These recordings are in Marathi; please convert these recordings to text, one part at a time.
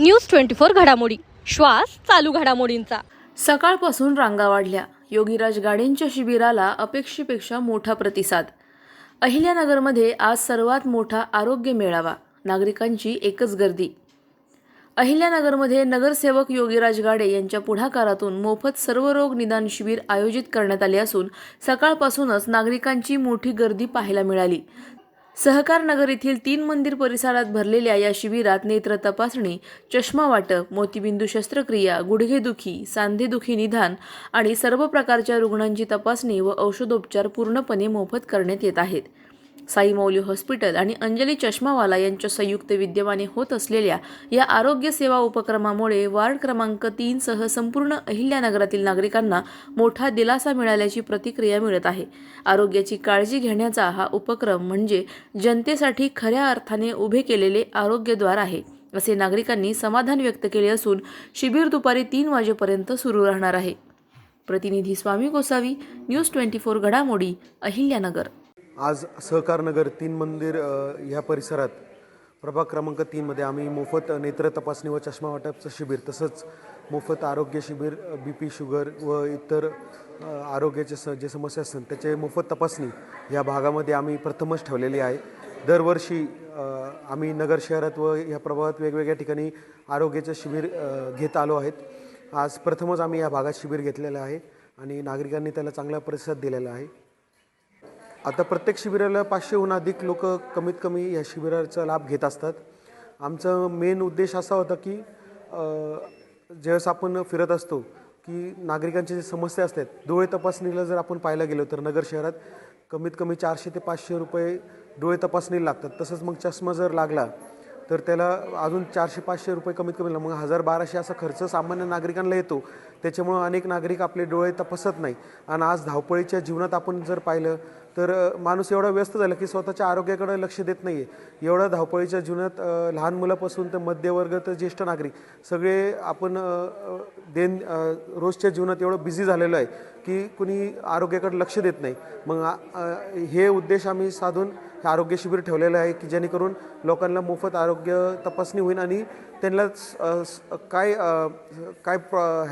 न्यूज ट्वेंटी फोर घडामोडी. श्वास चालू घडामोडींचा. सकाळपासून रांगा वाढल्या. योगीराज गाडेंच्या शिबिराला अपेक्षेपेक्षा मोठा प्रतिसाद. अहिल्यानगरमध्ये आज सर्वात मोठा आरोग्य मेळावा. नागरिकांची एकच गर्दी. अहिल्यानगरमध्ये नगरसेवक योगीराज गाडे यांच्या पुढाकारातून मोफत सर्वरोग निदान शिबिर आयोजित करण्यात आले असून सकाळपासूनच नागरिकांची मोठी गर्दी पाहायला मिळाली. सहकार नगर येथील तीन मंदिर परिसरात भरलेल्या या शिबिरात नेत्र तपासणी चष्मा वाटप मोतीबिंदू शस्त्रक्रिया गुडघेदुखी सांधेदुखी निदान आणि सर्व प्रकारच्या रुग्णांची तपासणी व औषधोपचार पूर्णपणे मोफत करण्यात येत आहेत. साई मौली हॉस्पिटल आणि अंजली चष्मावाला यांच्या संयुक्त विद्यमाने होत असलेल्या या आरोग्य सेवा उपक्रमामुळे वार्ड क्रमांक तीनसह संपूर्ण अहिल्यानगरातील नागरिकांना मोठा दिलासा मिळाल्याची प्रतिक्रिया मिळत आहे. आरोग्याची काळजी घेण्याचा हा उपक्रम म्हणजे जनतेसाठी खऱ्या अर्थाने उभे केलेले आरोग्यद्वार आहे असे नागरिकांनी समाधान व्यक्त केले असून शिबिर दुपारी तीन वाजेपर्यंत सुरू राहणार आहे. प्रतिनिधी Swami Gosavi news twenty four घडामोडी अहिल्यानगर. आज सहकार नगर तीन मंदिर ह्या परिसरात प्रभाग क्रमांक तीनमध्ये आम्ही मोफत नेत्र तपासणी व चष्मा वाटपचं शिबिर तसंच मोफत आरोग्य शिबिर बी पी शुगर व इतर आरोग्याचे स जे समस्या असतात त्याचे मोफत तपासणी या भागामध्ये आम्ही प्रथमच ठेवलेली आहे. दरवर्षी आम्ही नगर शहरात व ह्या प्रभागात वेगवेगळ्या ठिकाणी आरोग्याचं शिबिर घेत आलो आहेत. आज प्रथमच आम्ही या भागात शिबिर घेतलेलं आहे आणि नागरिकांनी त्याला चांगला प्रतिसाद दिलेला आहे. आता प्रत्येक शिबिराला पाचशेहून अधिक लोक कमीत कमी या शिबिराचा लाभ घेत असतात. आमचा मेन उद्देश असा होता की ज्यावेळेस आपण फिरत असतो की नागरिकांच्या जे समस्या असतात डोळे तपासणीला जर आपण पाहायला गेलो तर नगर शहरात कमीत कमी चारशे ते पाचशे रुपये डोळे तपासणीला लागतात. तसंच मग चष्मा जर लागला तर त्याला अजून चारशे पाचशे रुपये कमीत कमी मग हजार बाराशे असा खर्च सामान्य नागरिकांना येतो. त्याच्यामुळं अनेक नागरिक आपले डोळे तपासत नाही. आणि आज धावपळीच्या जीवनात आपण जर पाहिलं तर माणूस एवढा व्यस्त झाला की स्वतःच्या आरोग्याकडे लक्ष देत नाही आहे एवढ्या धावपळीच्या जीवनात लहान मुलापासून तर मध्यवर्ग तर ज्येष्ठ नागरिक सगळे आपण देन रोजच्या जीवनात एवढं बिझी झालेलं आहे की कुणी आरोग्याकडे लक्ष देत नाही. मग हे उद्देश आम्ही साधून हे आरोग्य शिबिर ठेवलेलं आहे की जेणेकरून लोकांना मोफत आरोग्य तपासणी होईल आणि त्यांना काय काय अ, काय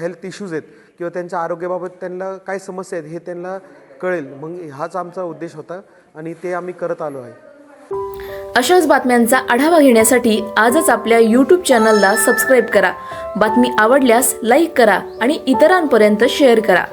हेल्थ इश्यूज आहेत किंवा त्यांच्या आरोग्याबाबत त्यांना काय समस्या आहेत हे त्यांना कळेल. मग हाच आमचा उद्देश होता आणि ते आम्ही करत आलो आहे. अशाच बातम्यांचा आढावा घेण्यासाठी आजच आपल्या यूट्यूब चॅनलला सबस्क्राईब करा. बातमी आवडल्यास लाईक करा आणि इतरांपर्यंत शेअर करा.